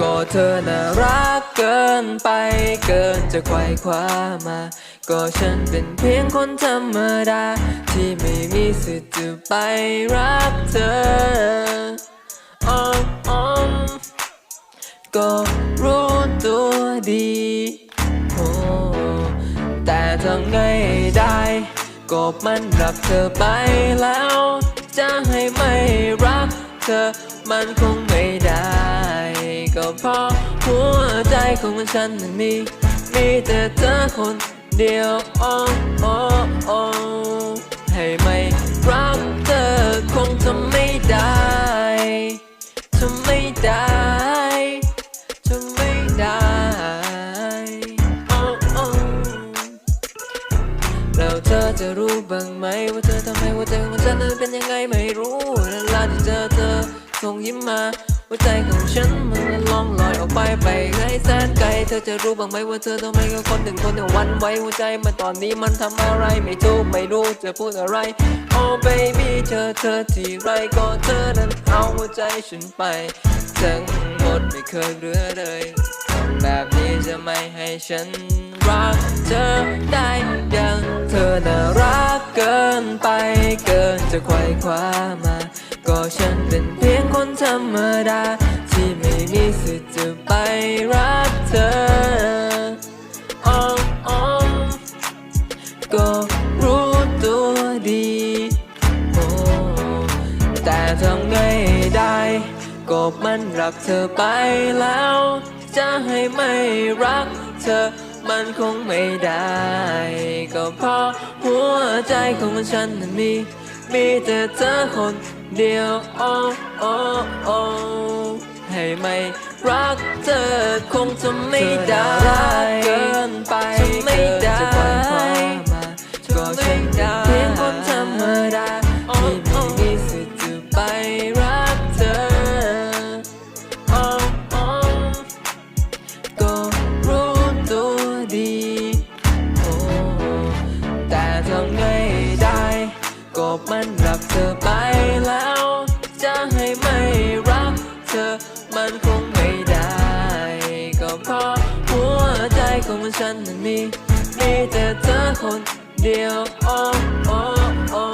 ก็เธอน่ารักเกินไปเกินจะไขว่คว้ามา ก็ฉันเป็นเพียงคนธรรมดา ที่ไม่มีสิทธิ์จะไปรักเธอออออก็รู้ตัวดี แต่ทำไงได้ ก็มันรักเธอไปแล้ว จะให้ไม่รักเธอมันคงไม่ได้ ก็เพราะหัวใจของฉันมันมี มีแต่เธอคนเดียวโอ้โจะรู้บ้างไหมว่าเธอทำให้หัวใจของฉันนั้นเป็นยังไงไม่รู้เวลาที่เจอเธอส่งยิ้มมาหัวใจของฉันมันล่องลอยออกไปไปไกลแสนไกลเธอจะรู้บ้างไหมว่าเธอทำไมกับคนหนึ่งคนหนึ่งวันไว้หัวใจมันตอนนี้มันทำอะไรไม่ถูกไม่รู้จะพูดอะไร Oh baby เจอเธอที่ไรก็เธอนั้นเอาหัวใจฉันไปทั้งหมดไม่เคยเหลือเลย แบบนี้จะไม่ให้ฉันรักเธอได้ยังเธอน่ารักเกินไปเกินจะไขว่คว้ามา ก็ฉันเป็นเพียงคนธรรมดา ที่ไม่มีสิทธิ์จะไปรักเธออออก็รู้ตัวดีโอ้แต่ทำไงได้ ก็มันรักเธอไปแล้ว ให้ไม่รักเธอมันคงไม่ได้ ก็เพราะหัวใจของฉันนั้นมี มีแต่เธอคนเดียวโอ้โอ้โอ้ให้ไม่รักเธอคงจะไม่ได้เกิน ทำไงได้ ก็มันรักเธอไปแล้ว จะให้ไม่รักเธอมันคงไม่ได้ ก็เพราะหัวใจของฉันนั้นมี มีแต่เธอคนเดียวโอ้โอ้โอ้